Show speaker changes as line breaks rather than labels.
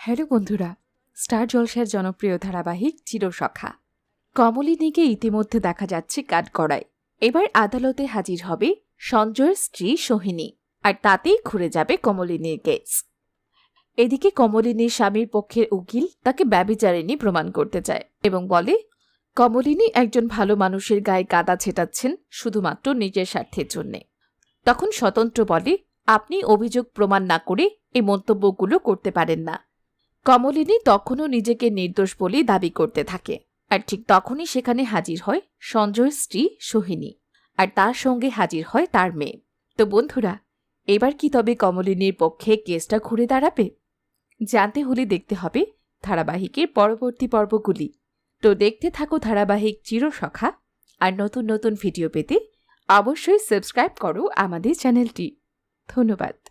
Hello বন্ধুরা, star জলসার জনপ্রিয় ধারাবাহিক চিরসখা। কমলিনীকে ইতিমধ্যে দেখা যাচ্ছে কাঠগড়ায়। এবার আদালতে হাজির হবে সঞ্জয়ের স্ত্রী সোহিনী, আর তাতেই ঘুরে যাবে কমলিনীর কেস। এদিকে কমলিনীর স্বামীর পক্ষের উকিল তাকে ব্যবিচারিণী প্রমাণ করতে চায় এবং বলে কমলিনী একজন ভালো মানুষের গায়ে কাদা ছেটাচ্ছেন শুধুমাত্র নিজের স্বার্থের জন্যে। তখন স্বতন্ত্র বলে, আপনি অভিযোগ প্রমাণ না করে এই মন্তব্যগুলো করতে পারেন না। কমলিনী তখনও নিজেকে নির্দোষ বলেই দাবি করতে থাকে। আর ঠিক তখনই সেখানে হাজির হয় সঞ্জয়ের স্ত্রী সোহিনী। আর তার সঙ্গে হাজির হয় তার মেয়ে। তো বন্ধুরা, এবার কি তবে কমলিনীর পক্ষে কেসটা ঘুরে দাঁড়াবে? জানতে হলে দেখতে হবে ধারাবাহিকের পরবর্তী পর্বগুলি। তো দেখতে থাকো ধারাবাহিক চিরসখা। আর নতুন নতুন ভিডিও পেতে অবশ্যই সাবস্ক্রাইব করো আমাদের চ্যানেলটি। ধন্যবাদ।